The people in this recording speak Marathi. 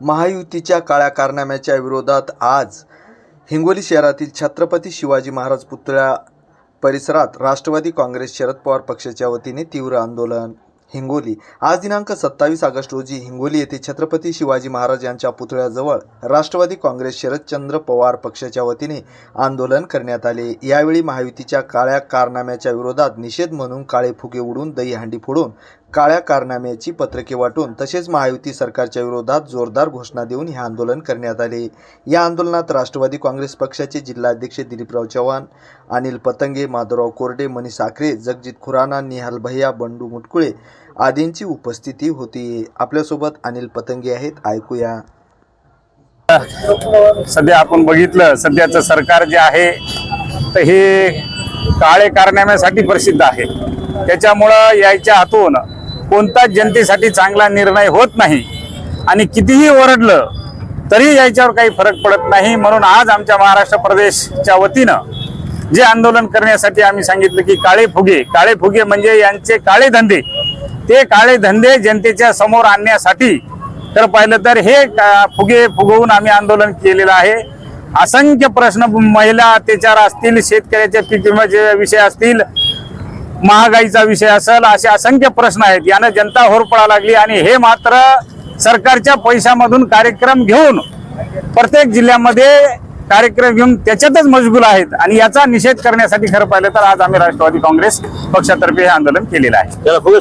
महायुतीच्या काळ्या कारनाम्याच्या विरोधात आज हिंगोली शहरातील छत्रपती शिवाजी महाराज पुतळ्या परिसरात राष्ट्रवादी काँग्रेस शरद पवार पक्षाच्या वतीने तीव्र आंदोलन हिंगोली. आज दिनांक सत्तावीस ऑगस्ट रोजी हिंगोली येथे छत्रपती शिवाजी महाराज यांच्या पुतळ्याजवळ राष्ट्रवादी काँग्रेस शरदचंद्र पवार पक्षाच्या वतीने आंदोलन करण्यात आले. यावेळी महायुतीच्या काळ्या कारनाम्याच्या विरोधात निषेध म्हणून काळे फुगे उडून दहीहंडी फोडून काळ्या कारनाम्याची पत्रके वाटून तसेच महायुती सरकारच्या विरोधात जोरदार घोषणा देऊन हे आंदोलन करण्यात आले. या आंदोलनात राष्ट्रवादी काँग्रेस पक्षाचे जिल्हाध्यक्ष दिलीपराव चव्हाण अनिल पतंगे माधवराव कोरडे मनीष आखरे जगजित खुराना निहाल भैया बंडू मुटकुळे आदींची उपस्थिती होती. आपल्यासोबत अनिल पतंगे आहेत. ऐकूया. सध्या आपण बघितलं सध्याचं सरकार जे आहे तर हे काळे कारनाम्यासाठी प्रसिद्ध आहे. त्याच्यामुळं यायच्या हातून कोणताच जनतेसाठी चांगला निर्णय होत नाही. आणि कितीही ओरडलं तरी याच्यावर काही फरक पडत नाही. म्हणून आज आमच्या महाराष्ट्र प्रदेशच्या वतीनं जे आंदोलन करण्यासाठी आम्ही सांगितलं की काळे फुगे. काळे फुगे म्हणजे यांचे काळे धंदे. ते काळे धंदे जनतेच्या समोर आणण्यासाठी. तर पाहिलं तर हे फुगे फुगवून आम्ही आंदोलन केलेलं आहे. असंख्य प्रश्न महिला अत्याचार असतील शेतकऱ्याच्या पीक विम्याचे विषय असतील महागाईचा विषय असेल असे असंख्य प्रश्न आहेत. यानं जनता होरपळा लागली आणि हे मात्र सरकारच्या पैशामधून कार्यक्रम घेऊन प्रत्येक जिल्ह्यामध्ये कार्यक्रम घेऊन त्याच्यातच मजबूर आहेत आणि याचा निषेध करण्यासाठी खरं पाहिलं तर आज आम्ही राष्ट्रवादी काँग्रेस पक्षातर्फे हे आंदोलन केलेलं आहे.